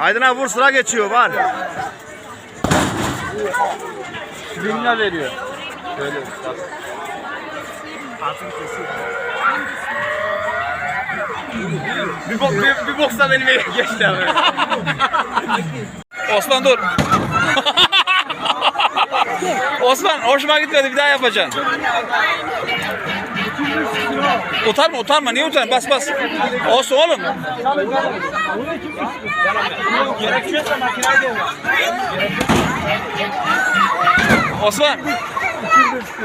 Aydın abi vur sıra geçiyor var. Bin lira veriyor. Bir, bok, bir, bir boksa benim elim geçti abi. Osman dur. Osman hoşuma gitmedi bir daha yapacaksın. Utanma utanma niye utan? Bas bas. Olsun oğlum. Osman.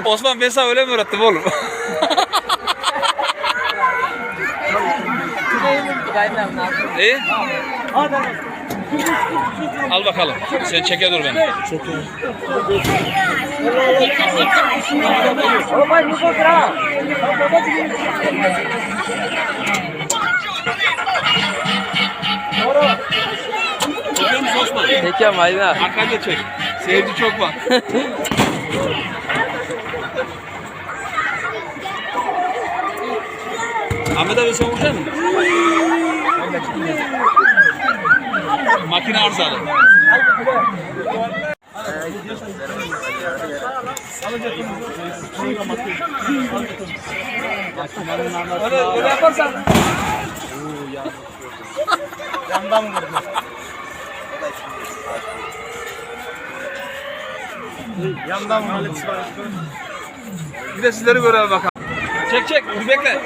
Osman ben sana öyle mi öğrettim oğlum? İyi. Al bakalım. Sen çeke dur beni. Çekiyor Aydın abi. Arkada çek. Seyirci çok var. Ahmet abi sen vuracak mısın? Makine arızalı. Öyle, öyle yaparsan Yandan vurdu. Yandan vurdu. bir de sizleri görelim bakalım. Çek çek, bir bekle.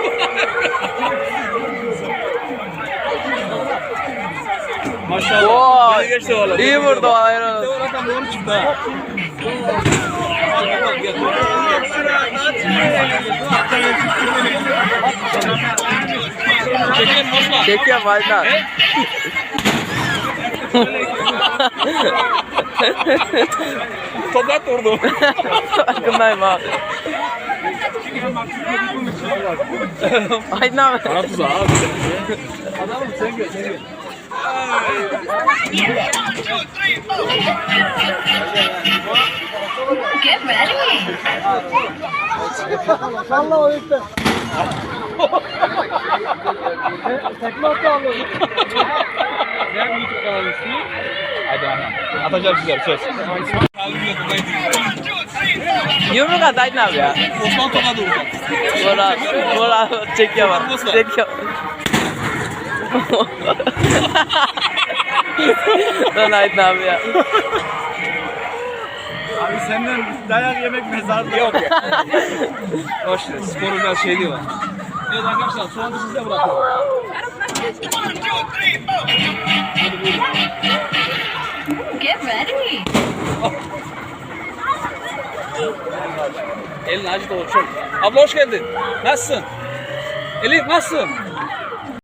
Maşallah. Oo, geçti valla. iyi vurdu Aydın Bir de o rakam doğru çıktı ha. Çekelim Osman. Çekiyorum Aydın abi. Tokat vurdu. Farkındayım abi. Aydın abi. Bana tuzağı abi. Adamım sen gel sen gel. Get ready. Hadi anam. Atacağım size bir söz. Yumruk at Aydın abi ya. Osman tokadı vuracak. Vur abi. Vur abi. Çekiyorum abi. Çekiyorum. Lan Aydın abi ya. Abi senden dayak yemek mezarda Yok ya. Hoş sporu biraz şey diyor. Evet arkadaşlar şu anda sizde bırakıyorum. Get ready. Elin acı da çok. Abla hoş geldin. Nasılsın? Elif nasılsın?